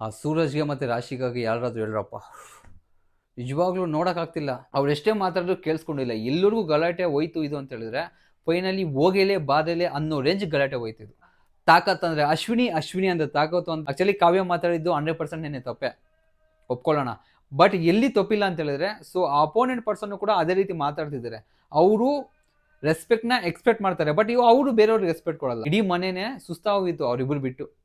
ಆ ಸೂರಜ್ಗೆ ಮತ್ತು ರಾಶಿಗಾಗಿ ಯಾರಾದರೂ ಹೇಳ್ರಪ್ಪ. ನಿಜವಾಗ್ಲೂ ನೋಡೋಕ್ಕಾಗ್ತಿಲ್ಲ. ಎಷ್ಟೇ ಮಾತಾಡಿದ್ರು ಕೇಳಿಸ್ಕೊಂಡಿಲ್ಲ. ಎಲ್ಲರಿಗೂ ಗಲಾಟೆ ಹೋಯ್ತು ಇದು ಅಂತ ಹೇಳಿದ್ರೆ ಫೈನಲಿ ಹೋಗೇಲೆ ಬಾದೆಲೆ ಅನ್ನೋ ರೇಂಜ್ ಗಲಾಟೆ ಹೋಯ್ತಿದ್ದು ತಾಕತ್ ಅಂದ್ರೆ ಅಶ್ವಿನಿ ಅಶ್ವಿನಿ ಅಂದರೆ ತಾಕತ್ತು ಅಂತ. ಆಕ್ಚುಲಿ ಕಾವ್ಯ ಮಾತಾಡಿದ್ದು ಹಂಡ್ರೆಡ್ ಪರ್ಸೆಂಟ್ ಏನೇ ತಪ್ಪೆ. ಒಪ್ಕೊಳ್ಳೋಣ. ಬಟ್ ಎಲ್ಲಿ ತಪ್ಪಿಲ್ಲ ಅಂತ ಹೇಳಿದ್ರೆ ಸೊ ಅಪೋನೆಂಟ್ ಪರ್ಸನ್ ಕೂಡ ಅದೇ ರೀತಿ ಮಾತಾಡ್ತಿದ್ದಾರೆ. ಅವರು ರೆಸ್ಪೆಕ್ಟ್ನ ಎಕ್ಸ್ಪೆಕ್ಟ್ ಮಾಡ್ತಾರೆ. ಬಟ್ ಇವು ಅವರು ಬೇರೆಯವ್ರಿಗೆ ರೆಸ್ಪೆಕ್ಟ್ ಕೊಡಲ್ಲ. ಇಡೀ ಮನೆನೇ ಸುಸ್ತಾಗೋಗಿತ್ತು ಅವ್ರಿಬ್ರು ಬಿಟ್ಟು.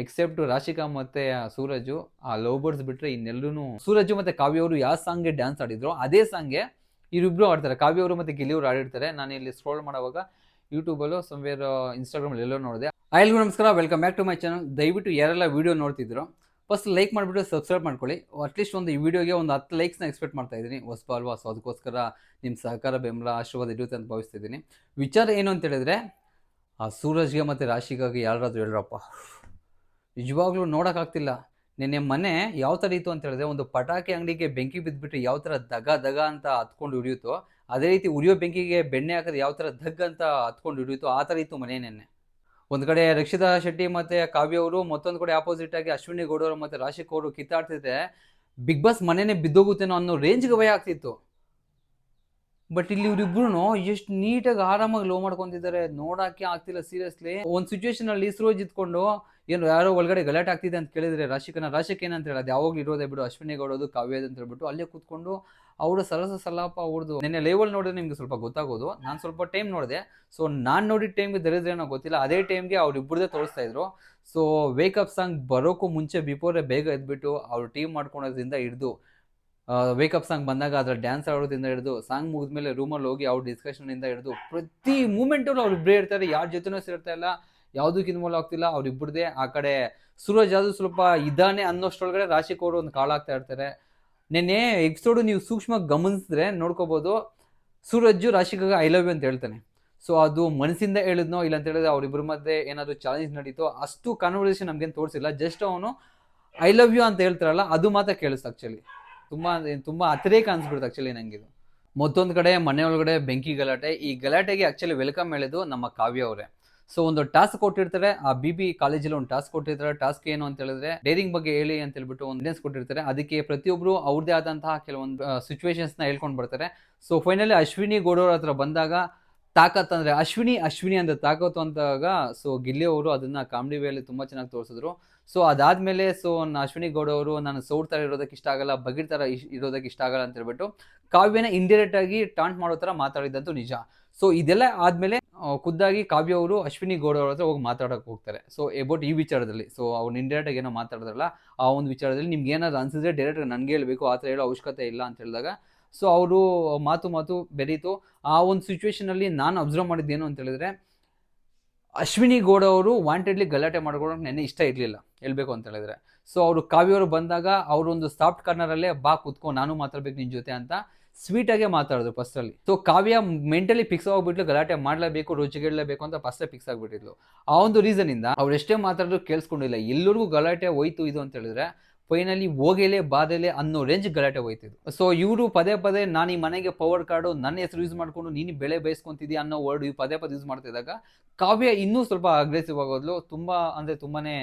ಎಕ್ಸೆಪ್ಟ್ ರಾಶಿಕಾ ಮತ್ತೆ ಸೂರಜು, ಆ ಲವ್ ಬರ್ಡ್ಸ್ ಬಿಟ್ರೆ ಇನ್ನೆಲ್ಲೂ ಸೂರಜು ಮತ್ತೆ ಕಾವ್ಯ ಅವರು ಯಾವ ಸಾಂಗ್ಗೆ ಡ್ಯಾನ್ಸ್ ಆಡಿದ್ರು ಅದೇ ಸಾಂಗ್ಗೆ ಇವರಿಬ್ರು ಆಡ್ತಾರೆ. ಕಾವ್ಯ ಅವರು ಮತ್ತೆ ಗಿಲಿಯವರು ಆಡಿರ್ತಾರೆ. ನಾನು ಇಲ್ಲಿ ಸ್ಕ್ರೋಲ್ ಮಾಡುವಾಗ ಯೂಟ್ಯೂಬಲ್ಲೂ ಸಮ್ವೇರ್ ಇನ್ಸ್ಟಾಗ್ರಾಮಲ್ಲಿ ಎಲ್ಲೋ ನೋಡಿದೆ. ಎಲ್ರಿಗೂ ನಮಸ್ಕಾರ. Welcome back to my channel ದಯವಿಟ್ಟು ಯಾರೆಲ್ಲ ವೀಡಿಯೋ ನೋಡ್ತಿದ್ರು ಫಸ್ಟ್ ಲೈಕ್ ಮಾಡಿಬಿಟ್ಟು ಸಬ್ಸ್ಕ್ರೈಬ್ ಮಾಡ್ಕೊಳ್ಳಿ. ಅಟ್ಲೀಸ್ಟ್ ಒಂದು ಈ ವಿಡಿಯೋಗೆ ಒಂದು ಹತ್ತು ಲೈಕ್ಸ್ನ ಎಕ್ಸ್ಪೆಕ್ಟ್ ಮಾಡ್ತಾ ಇದ್ದೀನಿ. ಹೊಸಬ ಅಲ್ವಾ ಸೊ ಅದಕ್ಕೋಸ್ಕರ ನಿಮ್ಮ ಸಹಕಾರ, ಬೆಂಬಲ, ಆಶೀರ್ವಾದ ಇರುತ್ತೆ ಅಂತ ಭಾವಿಸ್ತಿದ್ದೀನಿ ವಿಚಾರ ಏನು ಅಂತ ಹೇಳಿದ್ರೆ, ಆ ಸೂರಜ್ಗೆ ಮತ್ತು ರಾಶಿಗಾಗಿ ಯಾರಾದರೂ ಹೇಳ್ರಪ್ಪ. ನಿಜವಾಗ್ಲೂ ನೋಡೋಕ್ಕಾಗ್ತಿಲ್ಲ ನಿನ್ನೆ ಮನೆ ಯಾವ ಥರ ಇತ್ತು ಅಂತ ಹೇಳಿದ್ರೆ ಒಂದು ಪಟಾಕಿ ಅಂಗಡಿಗೆ ಬೆಂಕಿ ಬಿದ್ದುಬಿಟ್ಟು ಯಾವ ಥರ ದಗ ದಗ ಅಂತ ಹತ್ಕೊಂಡು ಹಿಡಿಯುತ್ತೋ ಅದೇ ರೀತಿ ಉರಿಯೋ ಬೆಂಕಿಗೆ ಬೆಣ್ಣೆ ಹಾಕಿದ್ರೆ ಯಾವ ಥರ ದಗ್ ಅಂತ ಹತ್ಕೊಂಡು ಹಿಡಿಯುತ್ತೋ ಆ ಥರ ಇತ್ತು ಮನೆ ನೆನ್ನೆ. ಒಂದು ಕಡೆ ರಕ್ಷಿತಾ ಶೆಟ್ಟಿ ಮತ್ತು ಕಾವ್ಯ ಅವರು, ಮತ್ತೊಂದು ಕಡೆ ಆಪೋಸಿಟ್ ಆಗಿ ಅಶ್ವಿನಿ ಗೌಡವರು ಮತ್ತು ರಾಶಿಕ್ ಅವರು ಕಿತ್ತಾಡ್ತಿದ್ರೆ ಬಿಗ್ ಬಾಸ್ ಮನೆನೇ ಬಿದ್ದೋಗುತ್ತೇನೋ ಅನ್ನೋ ರೇಂಜ್ಗೆ ಭಯ ಆಗ್ತಿತ್ತು. ಬಟ್ ಇಲ್ಲಿ ಇವ್ರಿಬ್ರು ಎಷ್ಟು ನೀಟಾಗಿ ಆರಾಮಾಗಿ ಲೋ ಮಾಡ್ಕೊಂತಿದ್ದಾರೆ ನೋಡಕ್ಕೆ ಆಗ್ತಿಲ್ಲ ಸೀರಿಯಸ್ಲಿ ಒಂದು ಸಿಚುವೇಶನ್ ಅಲ್ಲಿ ಇಸ್ರೋ ಇದ್ಕೊಂಡು ಏನು ಯಾರೋ ಒಳಗಡೆ ಗಲಾಟೆ ಆಗ್ತಿದೆ ಅಂತ ಕೇಳಿದ್ರೆ, ರಾಶಿಕನ, ರಾಶಿಕ್ ಏನಂತ ಹೇಳೋದು? ಯಾವಾಗಲೂ ಇರೋದೇ ಬಿಡು, ಅಶ್ವಿನಿ ಗೌಡದು ಕಾವ್ಯದ ಅಂತ ಹೇಳ್ಬಿಟ್ಟು ಅಲ್ಲೇ ಕೂತ್ಕೊಂಡು ಅವರು ಸರಸ ಸಲಾಪ ಅವ್ರದ್ದು ನಿನ್ನೆ ಲೇವಲ್ ನೋಡಿದ್ರೆ ನಿಮ್ಗೆ ಸ್ವಲ್ಪ ಗೊತ್ತಾಗೋದು. ನಾನು ಸ್ವಲ್ಪ ಟೈಮ್ ನೋಡಿದೆ. ಸೊ ನಾನು ನೋಡಿದ ಟೈಮ್ಗೆ ದರಿದ್ರೇನೋ ಗೊತ್ತಿಲ್ಲ. ಅದೇ ಟೈಮ್ಗೆ ಅವ್ರಿಬ್ಬರದೇ ತೋರಿಸ್ತಾ ಇದ್ರು. ಸೊ ವೇಕಪ್ ಸಾಂಗ್ ಬರೋಕ್ಕೂ ಮುಂಚೆ ಬಿಫೋರೇ ಬೇಗ ಎದ್ಬಿಟ್ಟು ಅವ್ರು ಟೀಮ್ ಮಾಡ್ಕೊಳೋದ್ರಿಂದ ಹಿಡಿದು ವೇಕಪ್ ಸಾಂಗ್ ಬಂದಾಗ ಅದರ ಡ್ಯಾನ್ಸ್ ಆಡೋದ್ರಿಂದ ಹಿಡಿದು ಸಾಂಗ್ ಮುಗಿದ ಮೇಲೆ ರೂಮಲ್ಲಿ ಹೋಗಿ ಅವ್ರ ಡಿಸ್ಕಷನಿಂದ ಹಿಡಿದು ಪ್ರತಿ ಮೂಮೆಂಟಲ್ಲೂ ಅವ್ರು ಇಬ್ಬರೇ ಇರ್ತಾರೆ. ಯಾರ ಜೊತೆನೂ ಸೇರ್ತಾ ಇಲ್ಲ ಯಾವುದೂ ಇನ್ವಾಲ್ವ್ ಆಗ್ತಿಲ್ಲ ಅವ್ರಿಬ್ಬರದೇ ಆ ಕಡೆ. ಸೂರಜ್ ಅದು ಸ್ವಲ್ಪ ಇದ್ದಾನೆ ಅನ್ನೋಷ್ಟೊಳಗಡೆ ರಾಶಿ ಕೋರು ಒಂದು ಕಾಳಾಗ್ತಾ ಇರ್ತಾರೆ. ನಿನ್ನೆ ಎಪಿಸೋಡು ನೀವು ಸೂಕ್ಷ್ಮ ಗಮನಿಸಿದ್ರೆ ನೋಡ್ಕೋಬೋದು. ಸೂರಜ್ಜು ರಾಶಿಕಾಗ ಐ ಲವ್ ಯು ಅಂತ ಹೇಳ್ತಾನೆ. ಸೊ ಅದು ಮನಸ್ಸಿಂದ ಹೇಳಿದ್ನೋ ಇಲ್ಲ ಅಂತ ಹೇಳಿದ್ರೆ ಅವ್ರಿಬ್ಬರ ಮಧ್ಯೆ ಏನಾದರೂ ಚಾಲೆಂಜ್ ನಡೀತೋ ಅಷ್ಟು ಕಾನ್ವರ್ಸೇಷನ್ ನಮಗೇನು ತೋರಿಸಿಲ್ಲ. ಜಸ್ಟ್ ಅವನು ಐ ಲವ್ ಯು ಅಂತ ಹೇಳ್ತಾರಲ್ಲ, ಅದು ಮಾತ್ರ ಕೇಳಿಸ್ತು ಆ್ಯಕ್ಚುಲಿ ತುಂಬ ತುಂಬಾ ಅತಿರೇಕ ಅನ್ಸ್ಬಿಡ್ತು ನಂಗೆ ಇದು. ಮತ್ತೊಂದು ಕಡೆ ಮನೆ ಒಳಗಡೆ ಬೆಂಕಿ ಗಲಾಟೆ. ಈ ಗಲಾಟೆಗೆ ಆಕ್ಚುಲಿ ವೆಲ್ಕಮ್ ಹೇಳಿದ್ದು ನಮ್ಮ ಕಾವ್ಯ ಅವರೇ. ಸೊ ಒಂದು ಟಾಸ್ಕ್ ಕೊಟ್ಟಿರ್ತಾರೆ. ಆ ಬಿ ಬಿ ಕಾಲೇಜಲ್ಲಿ ಒಂದು ಟಾಸ್ಕ್ ಕೊಟ್ಟಿರ್ತಾರೆ. ಟಾಸ್ಕ್ ಏನು ಅಂತ ಹೇಳಿದ್ರೆ ಡೈರಿಂಗ್ ಬಗ್ಗೆ ಹೇಳಿ ಅಂತ ಹೇಳ್ಬಿಟ್ಟು ಒಂದು ಡೆನ್ಸ್ ಕೊಟ್ಟಿರ್ತಾರೆ. ಅದಕ್ಕೆ ಪ್ರತಿಯೊಬ್ಬರು ಅವ್ರದೇ ಆದಂತಹ ಕೆಲವೊಂದು ಸಿಚುವೇಶನ್ಸ್ನ ಹೇಳ್ಕೊಂಡು ಬರ್ತಾರೆ. ಸೊ ಫೈನಲಿ ಅಶ್ವಿನಿ ಗೌಡವ್ರ ಹತ್ರ ಬಂದಾಗ ತಾಕತ್ ಅಂದ್ರೆ ಅಶ್ವಿನಿ ಅಶ್ವಿನಿ ಅಂತ ತಾಕತ್ತು ಅಂತಾಗ ಸೊ ಗಿಲ್ಲಿ ಅವರು ಅದನ್ನ ಕಾಮಿಡಿ ವೇಲಿ ತುಂಬಾ ಚೆನ್ನಾಗಿ ತೋರಿಸಿದ್ರು. ಸೊ ಅದಾದ್ಮೇಲೆ ಸೊ ಅಶ್ವಿನಿ ಗೌಡ ಅವರು ನಾನು ತರ ಇರೋದಕ್ಕೆ ಇಷ್ಟ ಆಗಲ್ಲ, ಬಗಿರ್ ಇಶ್- ಇರೋದಕ್ಕೆ ಇಷ್ಟ ಆಗಲ್ಲ ಅಂತ ಹೇಳ್ಬಿಟ್ಟು ಕಾವ್ಯನ ಇಂಡೈರೆಕ್ಟ್ ಆಗಿ ಟಾಂಟ್ ಮಾಡೋ ಥರ ಮಾತಾಡಿದ್ದಂತೂ ನಿಜ. ಸೊ ಇದೆಲ್ಲ ಆದ್ಮೇಲೆ ಖುದ್ದಾಗಿ ಕಾವ್ಯ ಅವರು ಅಶ್ವಿನಿ ಗೌಡ ಅವ್ರ ಹತ್ರ ಹೋಗಿ ಮಾತಾಡೋಕೆ ಹೋಗ್ತಾರೆ. ಸೊ ಎಬೌಟ್ ಈ ವಿಚಾರದಲ್ಲಿ ಸೊ ಅವ್ನು ಇಂಡೈರೆಕ್ಟ್ ಆಗಿ ಏನೋ ಮಾತಾಡಿದ್ರಲ್ಲ, ಆ ಒಂದು ವಿಚಾರದಲ್ಲಿ ನಿಮ್ಗೆ ಏನಾದ್ರು ಅನ್ಸಿದ್ರೆ ಡೈರೆಕ್ಟ್ ನನಗೆ ಹೇಳ್ಬೇಕು, ಆ ಥರ ಹೇಳೋ ಅವಶ್ಯಕತೆ ಇಲ್ಲ ಅಂತ ಹೇಳಿದಾಗ ಸೊ ಅವರು ಮಾತು ಮಾತು ಬೆರೀತು. ಆ ಒಂದು ಸಿಚುವೇಶನ್ ಅಲ್ಲಿ ನಾನು ಅಬ್ಸರ್ವ್ ಮಾಡಿದ್ದೇನು ಅಂತ ಹೇಳಿದ್ರೆ ಅಶ್ವಿನಿ ಗೌಡ ಅವರು ವಾಂಟೆಡ್ಲಿ ಗಲಾಟೆ ಮಾಡ್ಕೊಳಕ್ಕೆ ನೆನ್ನೆ ಇಷ್ಟ ಇರಲಿಲ್ಲ. ಹೇಳಬೇಕು ಅಂತ ಹೇಳಿದ್ರೆ. ಸೊ ಅವರು ಕಾವ್ಯವರು ಬಂದಾಗ ಅವರೊಂದು ಸಾಫ್ಟ್ ಕಾರ್ನರಲ್ಲೇ ಬಾ ಕುತ್ಕೊ, ನಾನು ಮಾತಾಡ್ಬೇಕು ನಿನ್ನ ಜೊತೆ ಅಂತ ಸ್ವೀಟಾಗೆ ಮಾತಾಡಿದ್ರು ಫಸ್ಟಲ್ಲಿ ಸೊ ಕಾವ್ಯ ಮೆಂಟಲಿ ಫಿಕ್ಸ್ ಆಗಿಬಿಟ್ಲು, ಗಲಾಟೆ ಮಾಡಲೇಬೇಕು ರುಚಿಗೆಡಲೇಬೇಕು ಅಂತ ಫಸ್ಟೇ ಫಿಕ್ಸ್ ಆಗಿಬಿಟ್ಟಿದ್ಲು. ಆ ಒಂದು ರೀಸನ್ ಇಂದ ಅವ್ರು ಎಷ್ಟೇ ಮಾತಾಡಿದ್ರು ಕೇಳಿಸ್ಕೊಂಡಿಲ್ಲ. ಎಲ್ಲರಿಗೂ ಗಲಾಟೆ ಹೋಯ್ತು ಇದು ಅಂತ ಹೇಳಿದ್ರೆ ಫೈನಲಿ ಹೋಗೇಲೆ, ಬಾದೆಲೆ ಅನ್ನೋ ರೇಂಜ್ ಗಲಾಟೆ ಹೋಯ್ತಿದ್ರು ಸೊ ಇವರು ಪದೇ ಪದೇ ನಾನು ಈ ಮನೆಗೆ ಪವರ್ ಕಾರ್ಡು ನನ್ನ ಹೆಸರು ಯೂಸ್ ಮಾಡ್ಕೊಂಡು ನೀನು ಬೆಳೆ ಬೇಯಿಸ್ಕೊತಿದ್ದಿ ಅನ್ನೋ ವರ್ಡ್ ಇವ್ ಪದೇ ಪದೇ ಯೂಸ್ ಮಾಡ್ತಿದ್ದಾಗ, ಕಾವ್ಯ ಇನ್ನೂ ಸ್ವಲ್ಪ ಅಗ್ರೆಸಿವ್ ಆಗೋದ್ಲು. ತುಂಬ ಅಂದರೆ ತುಂಬಾನೇ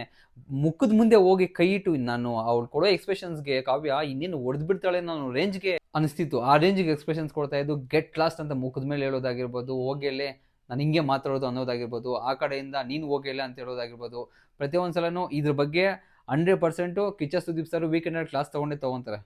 ಮುಖದ ಮುಂದೆ ಹೋಗಿ ಕೈ ಇಟ್ಟು ನಾನು ಅವ್ಳು ಕೊಡೋ ಎಕ್ಸ್ಪ್ರೆಷನ್ಸ್ಗೆ ಕಾವ್ಯ ಇನ್ನೇನು ಹೊಡೆದು ಬಿಡ್ತಾಳೆ ನಾನು ರೇಂಜ್ಗೆ ಅನಿಸ್ತಿತ್ತು. ಆ ರೇಂಜ್ಗೆ ಎಕ್ಸ್ಪ್ರೆಷನ್ಸ್ ಕೊಡ್ತಾ ಇದ್ದು ಗೆಟ್ ಲಾಸ್ಟ್ ಅಂತ ಮುಖದ ಮೇಲೆ ಹೇಳೋದಾಗಿರ್ಬೋದು, ಹೋಗೇಲೆ ನಾನು ಹಿಂಗೆ ಮಾತಾಡೋದು ಅನ್ನೋದಾಗಿರ್ಬೋದು, ಆ ಕಡೆಯಿಂದ ನೀನು ಹೋಗಿಲ್ಲ ಅಂತ ಹೇಳೋದಾಗಿರ್ಬೋದು ಪ್ರತಿಯೊಂದು ಸಲನೂ ಇದ್ರ ಬಗ್ಗೆ hundred percent Kichcha Sudeep sir weekend class ತೊಗೊಂಡೇ ತೊಗೊತಾರೆ.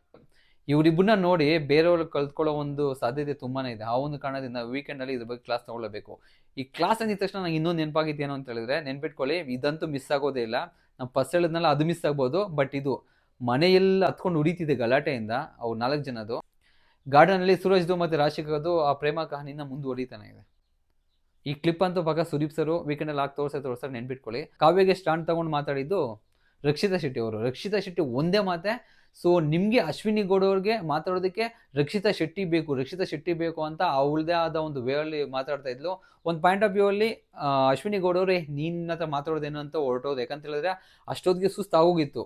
ಇವರಿಬ್ಬನ್ನ ನೋಡಿ ಬೇರೆಯವ್ರು ಕಲ್ತ್ಕೊಳ್ಳೋ ಒಂದು ಸಾಧ್ಯತೆ ತುಂಬಾನೇ ಇದೆ. ಆ ಒಂದು ಕಾರಣದಿಂದ ವೀಕೆಂಡಲ್ಲಿ ಇದ್ರ ಬಗ್ಗೆ ಕ್ಲಾಸ್ ತಗೊಳ್ಳೇಬೇಕು. ಈ ಕ್ಲಾಸ್ ಅಂದಿದ ತಕ್ಷಣ ನಂಗೆ ಇನ್ನೊಂದು ನೆನಪಾಗಿದ್ದೇನು ಅಂತ ಹೇಳಿದ್ರೆ, ನೆನ್ಪಿಟ್ಕೊಳ್ಳಿ, ಇದಂತೂ ಮಿಸ್ ಆಗೋದೇ ಇಲ್ಲ. ನಾವು ಫಸ್ಟ್ ಹೇಳಿದ್ನಲ್ಲ ಅದು ಮಿಸ್ ಆಗ್ಬೋದು ಬಟ್ ಇದು ಮನೆಯೆಲ್ಲ ಹತ್ಕೊಂಡು ಉರಿತಿದೆ ಗಲಾಟೆಯಿಂದ ಅವ್ರು ನಾಲ್ಕು ಜನದು ಗಾರ್ಡನಲ್ಲಿ ಸೂರಜ್ದು ಮತ್ತು ರಾಶಿಕದು ಆ ಪ್ರೇಮ ಕಹಾನಿನ ಮುಂದುವರಿತಾನೆ ಇದೆ. ಈ ಕ್ಲಿಪ್ ಅಂತೂ ಪಕ್ಕ ಸುದೀಪ್ ಸರು ವೀಕೆಂಡಲ್ಲಿ ಹಾಕಿ ತೋರ್ಸ ತೋರ್ಸಕ್ಕೆ ನೆನ್ಪಿಟ್ಕೊಳ್ಳಿ. ಕಾವ್ಯಗೆ ಸ್ಟಾಂಡ್ ತಗೊಂಡು ಮಾತಾಡಿದ್ದು ರಕ್ಷಿತಾ ಶೆಟ್ಟಿ ಅವರು. ರಕ್ಷಿತಾ ಶೆಟ್ಟಿ ಒಂದೇ ಮಾತೆ. ಸೊ ನಿಮಗೆ ಅಶ್ವಿನಿ ಗೌಡ ಅವ್ರಿಗೆ ಮಾತಾಡೋದಕ್ಕೆ ರಕ್ಷಿತಾ ಶೆಟ್ಟಿ ಬೇಕು, ರಕ್ಷಿತಾ ಶೆಟ್ಟಿ ಬೇಕು ಅಂತ ಅವಳದೇ ಆದ ಒಂದು ವೇ ಅಲ್ಲಿ ಮಾತಾಡ್ತಾ ಇದ್ಲು. ಒಂದು ಪಾಯಿಂಟ್ ಆಫ್ ವ್ಯೂ ಅಲ್ಲಿ ಅಶ್ವಿನಿ ಗೌಡ ಅವ್ರೆ ನಿನ್ನ ಹತ್ರ ಮಾತಾಡೋದೇನು ಅಂತ ಹೊರಟೋದು. ಯಾಕಂತ ಹೇಳಿದ್ರೆ ಅಷ್ಟೊತ್ತಿಗೆ ಸುಸ್ತಾಗೋಗಿತ್ತು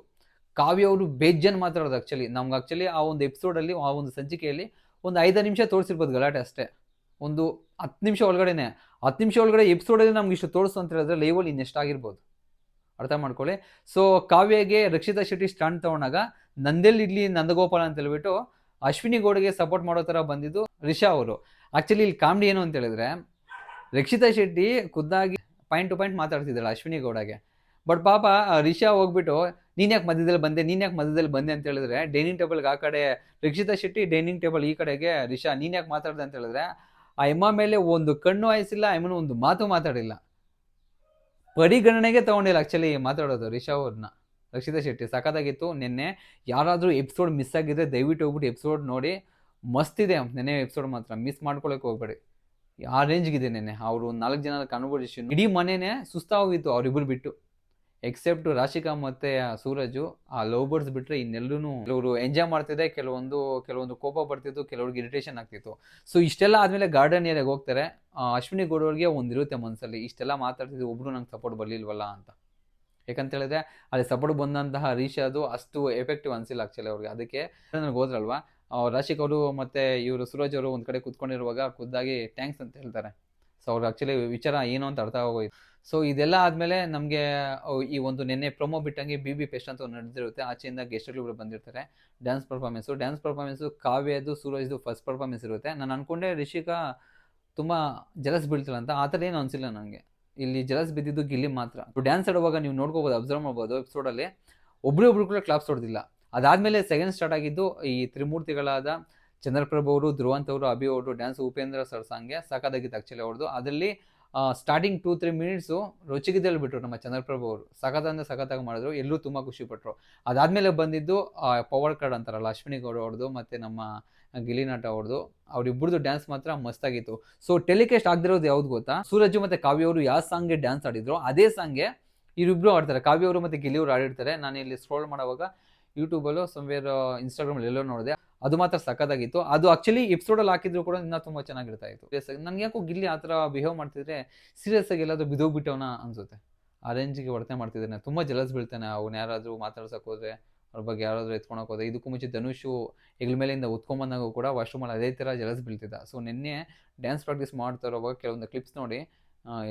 ಕಾವ್ಯ ಅವರು ಬೇಜನ್ ಮಾತಾಡೋದು ಆಕ್ಚುಲಿ ನಮ್ಗೆ ಆಕ್ಚುಲಿ ಆ ಒಂದು ಎಪಿಸೋಡಲ್ಲಿ ಆ ಒಂದು ಸಂಚಿಕೆಯಲ್ಲಿ ಒಂದು ಐದು ನಿಮಿಷ ತೋರಿಸಿರ್ಬೋದು ಗಲಾಟೆ ಅಷ್ಟೇ. ಒಂದು ಹತ್ತು ನಿಮಿಷ ಒಳಗಡೆನೆ. ಹತ್ತು ನಿಮಿಷ ಒಳಗಡೆ ಎಪಿಸೋಡಲ್ಲಿ ನಮ್ಗೆ ಇಷ್ಟು ತೋರಿಸು ಅಂತ ಹೇಳಿದ್ರೆ ಲೈವಲ್ಲಿ ಇನ್ನೆಷ್ಟಾಗಿರ್ಬೋದು ಅರ್ಥ ಮಾಡ್ಕೊಳ್ಳಿ. ಸೊ ಕಾವ್ಯಗೆ ರಕ್ಷಿತಾ ಶೆಟ್ಟಿ ಸ್ಟಾಂಡ್ ತಗೊಂಡಾಗ ನಂದೆಲ್ಲಿ ಇಡ್ಲಿ ನಂದಗೋಪಾಲ ಅಂತ ಹೇಳ್ಬಿಟ್ಟು ಅಶ್ವಿನಿ ಗೌಡಗೆ ಸಪೋರ್ಟ್ ಮಾಡೋ ಥರ ಬಂದಿದ್ದು ರಿಷಾ ಅವರು. ಆ್ಯಕ್ಚುಲಿ ಇಲ್ಲಿ ಕಾಮಿಡಿ ಏನು ಅಂತ ಹೇಳಿದ್ರೆ ರಕ್ಷಿತಾ ಶೆಟ್ಟಿ ಖುದ್ದಾಗಿ ಪಾಯಿಂಟ್ ಟು ಪಾಯಿಂಟ್ ಮಾತಾಡ್ತಿದ್ದಾಳೆ ಅಶ್ವಿನಿ ಗೌಡಗೆ. ಬಟ್ ಪಾಪ ರಿಷಾ ಹೋಗ್ಬಿಟ್ಟು, ನೀನು ಯಾಕೆ ಮಧ್ಯದಲ್ಲಿ ಬಂದೆ? ನೀನು ಯಾಕೆ ಮಧ್ಯದಲ್ಲಿ ಬಂದೆ? ಅಂತ ಹೇಳಿದ್ರೆ ಡೈನಿಂಗ್ ಟೇಬಲ್ಗೆ ಆ ಕಡೆ ರಕ್ಷಿತಾ ಶೆಟ್ಟಿ ಡೈನಿಂಗ್ ಟೇಬಲ್ ಈ ಕಡೆಗೆ ರಿಷಾ, ನೀನ್ ಯಾಕೆ ಮಾತಾಡ್ದೆ? ಅಂತ ಹೇಳಿದ್ರೆ, ಆ ಎಮ್ಮ ಮೇಲೆ ಒಂದು ಕಣ್ಣು ಆಯಿಸಿಲ್ಲ ಎಮ್ಮನ ಒಂದು ಮಾತು ಮಾತಾಡಿಲ್ಲ. ಪರಿಗಣನೆಗೆ ತಗೊಂಡಿಲ್ಲ. ಆ್ಯಕ್ಚುಲಿ ಮಾತಾಡೋದು ರಿಷಾ ಅವ್ರನ್ನ ರಕ್ಷಿತಾ ಶೆಟ್ಟಿ, ಸಖತ್ತಾಗಿತ್ತು. ನಿನ್ನೆ ಯಾರಾದರೂ ಎಪಿಸೋಡ್ ಮಿಸ್ ಆಗಿದ್ರೆ ದಯವಿಟ್ಟು ಹೋಗ್ಬಿಟ್ಟು ಎಪಿಸೋಡ್ ನೋಡಿ. ಮಸ್ತಿದೆ ನೆನ್ನೆ ಎಪಿಸೋಡ್ ಮಾತ್ರ. ಮಿಸ್ ಮಾಡ್ಕೊಳಕ್ಕೆ ಹೋಗ್ಬೇಡಿ. ಆ ರೇಂಜ್ಗಿದೆ ನೆನ್ನೆ. ಅವರು ನಾಲ್ಕು ಜನ ಕಾನ್ವರ್ಸೇಷನ್ ಇಡೀ ಮನೆನೇ ಸುಸ್ತಾಗೋಗಿತ್ತು ಅವರಿಬ್ಬರು ಬಿಟ್ಟು. ಎಕ್ಸೆಪ್ಟ್ ರಾಶಿಕಾ ಮತ್ತೆ ಸೂರಜು, ಆ ಲವ್ ಬರ್ಡ್ಸ್ ಬಿಟ್ರೆ ಇನ್ನೆಲ್ಲೂ ಕೆಲವರು ಎಂಜಾಯ್ ಮಾಡ್ತಿದೆ ಕೆಲವೊಂದು ಕೆಲವೊಂದು ಕೋಪ ಬರ್ತಿತ್ತು, ಕೆಲವ್ರಿಗೆ ಇರಿಟೇಷನ್ ಆಗ್ತಿತ್ತು. ಸೊ ಇಷ್ಟೆಲ್ಲ ಆದಮೇಲೆ ಗಾರ್ಡನ್ ಏರಿಯಾಗೆ ಹೋಗ್ತಾರೆ. ಅಶ್ವಿನಿ ಗೌಡವ್ರಿಗೆ ಒಂದಿರುತ್ತೆ ಮನಸ್ಸಲ್ಲಿ ಇಷ್ಟೆಲ್ಲ ಮಾತಾಡ್ತಿದ್ದು ಒಬ್ರು ನಂಗೆ ಸಪೋರ್ಟ್ ಬರಲಿಲ್ವಲ್ಲ ಅಂತ. ಯಾಕಂತ ಹೇಳಿದ್ರೆ, ಅಲ್ಲಿ ಸಪೋರ್ಟ್ ಬಂದಂತಹ ರೀಶಾ ಅದು ಅಷ್ಟು ಎಫೆಕ್ಟಿವ್ ಅನ್ಸಿಲ್ಲ ಆಕ್ಚುಲಿ ಅವ್ರಿಗೆ. ಅದಕ್ಕೆ ನನಗೆ ಹೋದ್ರಲ್ವಾ ರಾಶಿಕ್ ಅವರು ಮತ್ತೆ ಇವರು ಸೂರಜ್ ಅವರು ಒಂದು ಕಡೆ ಕುತ್ಕೊಂಡಿರುವಾಗ ಖುದ್ದಾಗಿ ಥ್ಯಾಂಕ್ಸ್ ಅಂತ ಹೇಳ್ತಾರೆ. ಸೊ ಅವ್ರು ಆ್ಯಕ್ಚುಲಿ ವಿಚಾರ ಏನು ಅಂತ ಅರ್ಥ ಆಗೋಯ್ತು. ಸೊ ಇದೆಲ್ಲ ಆದಮೇಲೆ ನಮಗೆ ಈ ಒಂದು ನಿನ್ನೆ ಪ್ರೊಮೋ ಬಿಟ್ಟಂಗೆ ಬಿ ಬಿ ಪೇಸ್ಟ್ ಅಂತ ನಡೆದಿರುತ್ತೆ. ಆಚೆಯಿಂದ ಗೆಸ್ಟ್ಗಳು ಬಂದಿರ್ತಾರೆ. ಡ್ಯಾನ್ಸ್ ಪರ್ಫಾರ್ಮೆನ್ಸು ಡ್ಯಾನ್ಸ್ ಪರ್ಫಾರ್ಮೆನ್ಸು ಕಾವ್ಯದು ಸೂರಜ್ದು ಫಸ್ಟ್ ಪರ್ಫಾರ್ಮೆನ್ಸ್ ಇರುತ್ತೆ. ನಾನು ಅನ್ಕೊಂಡೆ ರಿಷಿಕಾ ತುಂಬ ಜಲಸ್ ಬೀಳ್ತಾಳೆ ಅಂತ. ಆ ಥರ ಏನು ಅನಿಸಿಲ್ಲ ನನಗೆ ಇಲ್ಲಿ ಜಲಸ್ ಬಿದ್ದಿದ್ದು ಗಿಲ್ಲಿ ಮಾತ್ರ. ಡ್ಯಾನ್ಸ್ ಆಡುವಾಗ ನೀವು ನೋಡ್ಕೋಬೋದು ಅಬ್ಸರ್ವ್ ಮಾಡ್ಬೋದು ಎಪಿಸೋಡಲ್ಲಿ ಒಬ್ಬರಿ ಒಬ್ರು ಕೂಡ ಕ್ಲಾಪ್ಸ್ ಹೊಡೆದಿಲ್ಲ. ಅದಾದಮೇಲೆ ಸೆಕೆಂಡ್ ಸ್ಟಾರ್ಟ್ ಆಗಿದ್ದು ಈ ತ್ರಿಮೂರ್ತಿಗಳಾದ ಚಂದ್ರಪ್ರಭು ಅವರು, ಧ್ರುವಂತ್ ಅವರು, ಅಭಿ ಅವರು, ಡ್ಯಾನ್ಸ್ ಉಪೇಂದ್ರ ಸರ್ ಸಾಂಗ್ಗೆ ಸಾಕಾಗಿತ್ತು ಆ್ಯಕ್ಚುಲಿ ಅವ್ರದ್ದು ಅದರಲ್ಲಿ ಸ್ಟಾರ್ಟಿಂಗ್ ಟೂ ತ್ರೀ ಮಿನಿಟ್ಸು ರೊಚ್ಚಿಗಿದ್ದಲ್ಲಿ ಬಿಟ್ಟರು ನಮ್ಮ ಚಂದ್ರಪ್ರಭು ಅವರು. ಸಖತ್ ಅಂದರೆ ಸಖತ್ತಾಗಿ ಮಾಡಿದ್ರು. ಎಲ್ಲರೂ ತುಂಬ ಖುಷಿ ಪಟ್ಟರು ಅದಾದಮೇಲೆ ಬಂದಿದ್ದು ಪವರ್ ಕಾರ್ಡ್ ಅಂತಾರಲ್ಲ, ಅಶ್ವಿನಿ ಗೌಡ ಅವ್ರದ್ದು ಮತ್ತು ನಮ್ಮ ಗಿಲಿನಾಟ ಅವ್ರದ್ದು ಅವ್ರಿಬ್ಬರದು ಡ್ಯಾನ್ಸ್ ಮಾತ್ರ ಮಸ್ತಾಗಿತ್ತು. ಸೊ ಟೆಲಿಕಾಸ್ಟ್ ಆಗದಿರೋದು ಯಾವ್ದು ಗೊತ್ತಾ? ಸೂರಜ್ ಮತ್ತು ಕಾವ್ಯ ಅವರು ಯಾವ ಸಾಂಗ್ಗೆ ಡ್ಯಾನ್ಸ್ ಆಡಿದ್ರು, ಅದೇ ಸಾಂಗ್ಗೆ ಇವರಿಬ್ಬರು ಆಡ್ತಾರೆ. ಕಾವ್ಯ ಅವರು ಮತ್ತು ಗಿಲಿ ಅವರು ಆಡಿರ್ತಾರೆ. ನಾನು ಇಲ್ಲಿ ಸ್ಕ್ರೋಲ್ ಮಾಡುವಾಗ ಯೂಟ್ಯೂಬಲ್ಲೂ ಸಮ್ವೇರ್ ಇನ್ಸ್ಟಾಗ್ರಾಮಲ್ಲಿ ಎಲ್ಲೋ ನೋಡಿದೆ. ಅದು ಮಾತ್ರ ಸಖತ್ತಾಗಿತ್ತು. ಅದು ಆಕ್ಚುಲಿ ಎಪಿಸೋಡಲ್ಲಿ ಹಾಕಿದ್ರು ಕೂಡ ಇನ್ನೂ ತುಂಬ ಚೆನ್ನಾಗಿರ್ತಾ ಇತ್ತು. ನನಗೆ ಯಾಕೋ ಗಿಲ್ಲಿ ಆ ಥರ ಬಿಹೇವ್ ಮಾಡ್ತಿದ್ರೆ ಸೀರಿಯಸ್ ಆಗಿ ಎಲ್ಲಾದ್ರೂ ಬಿದೋಗ್ಬಿಟ್ಟವನ ಅನ್ಸುತ್ತೆ. ಆ ರೇಂಜಿಗೆ ವರ್ತನೆ ಮಾಡ್ತಿದ್ದಾನೆ. ತುಂಬ ಜಲಸ್ ಬೀಳ್ತಾನೆ ಅವ್ನು. ಯಾರಾದರೂ ಮಾತಾಡ್ಸಕ್ಕೆ ಹೋದ್ರೆ, ಅವ್ರ ಬಗ್ಗೆ ಯಾರಾದರೂ ಎತ್ಕೊಳಕ್ಕೆ ಹೋದ್ರೆ. ಇದಕ್ಕೂ ಮುಂಚೆ ಧನುಷು ಹೆಗ್ಲ ಮೇಲಿಂದ ಉತ್ಕೊಂಬಂದಾಗ ಕೂಡ ವಾಶ್ರೂಮಲ್ಲಿ ಅದೇ ಥರ ಜಲಸ್ ಬೀಳ್ತಿದ್ದ. ಸೊ ನಿನ್ನೆ ಡ್ಯಾನ್ಸ್ ಪ್ರಾಕ್ಟೀಸ್ ಮಾಡ್ತಾ ಇರೋವಾಗ ಕೆಲವೊಂದು ಕ್ಲಿಪ್ಸ್ ನೋಡಿ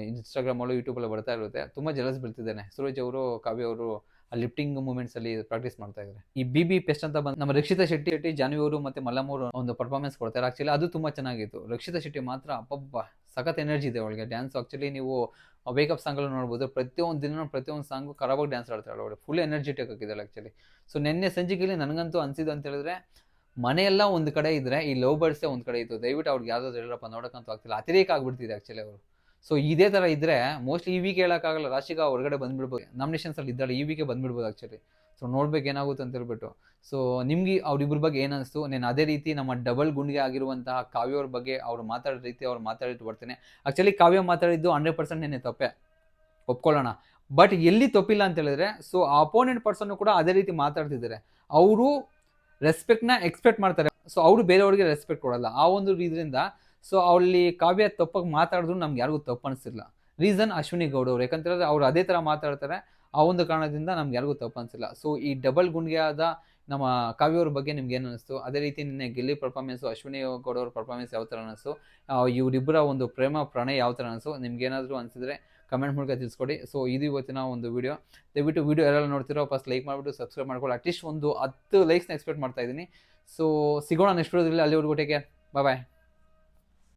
ಇನ್ಸ್ಟಾಗ್ರಾಮಲ್ಲೂ ಯೂಟ್ಯೂಬಲ್ಲೂ ಬರ್ತಾ ಇರುತ್ತೆ. ತುಂಬ ಜಲಸ್ ಬೀಳ್ತಿದ್ದಾನೆ. ಸೂರಜ್ ಅವರು, ಕಾವ್ಯ ಅವರು ಆ ಲಿಫ್ಟಿಂಗ್ ಮೂಮೆಂಟ್ಸ್ ಅಲ್ಲಿ ಪ್ರಾಕ್ಟೀಸ್ ಮಾಡ್ತಾ ಇದ್ದಾರೆ. ಈ ಬಿ ಬಿ ಪೆಸ್ಟ್ ಅಂತ ಬಂದು ನಮ್ಮ ರಕ್ಷಿತಾ ಶೆಟ್ಟಿ ಶೆಟ್ಟಿ, ಜಾನ್ವಿಯವರು ಮತ್ತೆ ಮಲ್ಲಮೂರು ಒಂದು ಪರ್ಫಾರ್ಮೆನ್ಸ್ ಕೊಡ್ತಾರೆ ಆಕ್ಚುಲಿ ಅದು ತುಂಬಾ ಚೆನ್ನಾಗಿತ್ತು. ರಕ್ಷಿತಾ ಶೆಟ್ಟಿ ಮಾತ್ರ ಅಪ್ಪ ಸಖತ್ ಎನರ್ಜಿ ಇದೆ ಅವಳಿಗೆ. ಡ್ಯಾನ್ಸ್ ಆಕ್ಚುಲಿ ನೀವು ವೇಕಪ್ ಸಾಂಗಲ್ಲೂ ನೋಡ್ಬೋದು. ಪ್ರತಿಯೊಂದು ದಿನ ಪ್ರತಿಯೊಂದು ಸಾಂಗು ಖರಾಬಾಗಿ ಡ್ಯಾನ್ಸ್ ಆಡ್ತಾಳೆ ಅವಳು. ಫುಲ್ ಎನರ್ಜಿಟಿಕ್ ಆಗಿದ್ದಾಳೆ ಆಕ್ಚುಲಿ ಸೊ ನಿನ್ನೆ ಸಂಜಿಕೆಯಲ್ಲಿ ನನಗಂತೂ ಅನ್ಸಿದ್ದು ಅಂತ ಹೇಳಿದ್ರೆ, ಮನೆಯೆಲ್ಲ ಒಂದು ಕಡೆ ಇದ್ರೆ, ಈ ಲವ್ ಬರ್ಡ್ಸೇ ಒಂದು ಕಡೆ ಇತ್ತು. ದಯವಿಟ್ಟು ಅವ್ರಿಗೆ ಯಾವ್ದಾದ್ರು ಹೇಳಪ್ಪ ನೋಡೋಕ್ಕಂತೂ ಆಗ್ತಿಲ್ಲ. ಅತಿರೇಕ ಆಗ್ಬಿಡ್ತಿದೆ ಆಕ್ಚುಲಿ ಅವರು. ಸೊ ಇದೇ ಥರ ಇದ್ರೆ ಮೋಸ್ಟ್ಲಿ ಈ ವೀಕ್ ಹೇಳೋಕ್ಕಾಗಲ್ಲ ರಾಶಿಕಾ ಹೊರಗಡೆ ಬಂದ್ಬಿಡ್ಬೋದು ನಾಮಿನೇಷನ್ಸ್ ಅಲ್ಲಿ ಇದ್ದಾಳೆ ಈ ವೀಕೆ ಬಂದ್ಬಿಡ್ಬೋದು ಆ್ಯಕ್ಚುಲಿ ಸೊ ನೋಡ್ಬೇಕು ಏನಾಗುತ್ತೆ ಅಂತ ಹೇಳ್ಬಿಟ್ಟು ಸೊ ನಿಮ್ಗೆ ಅವ್ರಿಬ್ರ ಬಗ್ಗೆ ಏನು ಅನಿಸ್ತು? ನಾನು ಅದೇ ರೀತಿ ನಮ್ಮ ಡಬಲ್ ಗುಂಡಿಗೆ ಆಗಿರುವಂತಹ ಕಾವ್ಯವ್ರ ಬಗ್ಗೆ ಅವ್ರು ಮಾತಾಡೋ ರೀತಿ ಅವ್ರು ಮಾತಾಡಿಟ್ಟು ಬರ್ತೇನೆ. ಆ್ಯಕ್ಚುಲಿ ಕಾವ್ಯ ಮಾತಾಡಿದ್ದು ಹಂಡ್ರೆಡ್ ಪರ್ಸೆಂಟ್ ನೆನೆ ತಪ್ಪೆ. ಒಪ್ಕೊಳ್ಳೋಣ. ಬಟ್ ಎಲ್ಲಿ ತಪ್ಪಿಲ್ಲ ಅಂತ ಹೇಳಿದ್ರೆ ಸೊ ಅಪೋನೆಂಟ್ ಪರ್ಸನ್ ಕೂಡ ಅದೇ ರೀತಿ ಮಾತಾಡ್ತಿದ್ದಾರೆ. ಅವರು ರೆಸ್ಪೆಕ್ಟ್ನ ಎಕ್ಸ್ಪೆಕ್ಟ್ ಮಾಡ್ತಾರೆ. ಸೊ ಅವರು ಬೇರೆಯವ್ರಿಗೆ ರೆಸ್ಪೆಕ್ಟ್ ಕೊಡಲ್ಲ. ಆ ಒಂದು ಇದರಿಂದ ಸೊ ಅಲ್ಲಿ ಕಾವ್ಯ ತಪ್ಪಾಗಿ ಮಾತಾಡಿದ್ರು ನಮ್ಗೆ ಯಾರಿಗೂ ತಪ್ಪು ಅನಿಸಿಲ್ಲ. ರೀಸನ್ ಅಶ್ವಿನಿ ಗೌಡ ಅವರು ಯಾಕಂತೇಳಿದ್ರೆ ಅವ್ರು ಅದೇ ಥರ ಮಾತಾಡ್ತಾರೆ, ಆ ಒಂದು ಕಾರಣದಿಂದ ನಮ್ಗೆ ಯಾರಿಗೂ ತಪ್ಪು ಅನಿಸಿಲ್ಲ. ಸೊ ಈ ಡಬಲ್ ಗುಂಡಿಗೆ ಆದ ನಮ್ಮ ಕಾವ್ಯ ಅವ್ರ ಬಗ್ಗೆ ನಿಮ್ಗೆ ಏನು ಅನಿಸ್ತು? ಅದೇ ರೀತಿ ನಿನ್ನೆ ಗಿಲ್ಲಿ ಪರ್ಫಾರ್ಮೆನ್ಸು ಅಶ್ವಿನಿ ಗೌಡ ಅವ್ರ ಪರ್ಫಾರ್ಮೆನ್ಸ್ ಯಾವ ಥರ ಅನಿಸ್ತು? ಇವರಿಬ್ಬರ ಒಂದು ಪ್ರೇಮ, ಪ್ರಣಯ ಯಾವ ಥರ ಅನಿಸ್ತು? ನಿಮ್ಗೆ ಏನಾದರೂ ಅನಿಸಿದ್ರೆ ಕಮೆಂಟ್ ಮೂಲಕ ತಿಳಿಸ್ಕೊಡಿ. ಸೊ ಇದು ಇವತ್ತಿನ ಒಂದು ವಿಡಿಯೋ ದಯವಿಟ್ಟು ವಿಡಿಯೋ ಎಲ್ಲ ನೋಡ್ತಿರೋ ಫಸ್ಟ್ ಲೈಕ್ ಮಾಡಿಬಿಟ್ಟು ಸಬ್ಸ್ಕ್ರೈಬ್ ಮಾಡ್ಕೊಳ್ಳಿ. ಅಟ್ಲೀಸ್ಟ್ ಒಂದು ಹತ್ತು ಲೈಕ್ಸ್ನ ಎಕ್ಸ್ಪೆಕ್ಟ್ ಮಾಡ್ತಾ ಇದ್ದೀನಿ. ಸೊ ಸಿಗೋಣ ನೆಕ್ಸ್ಟ್ ವಿಡಿಯೋದಲ್ಲಿ ಅಲ್ಲಿವರೆಗೂ ಟೇಕೆ ಬಾಯ್ ಬಾಯ್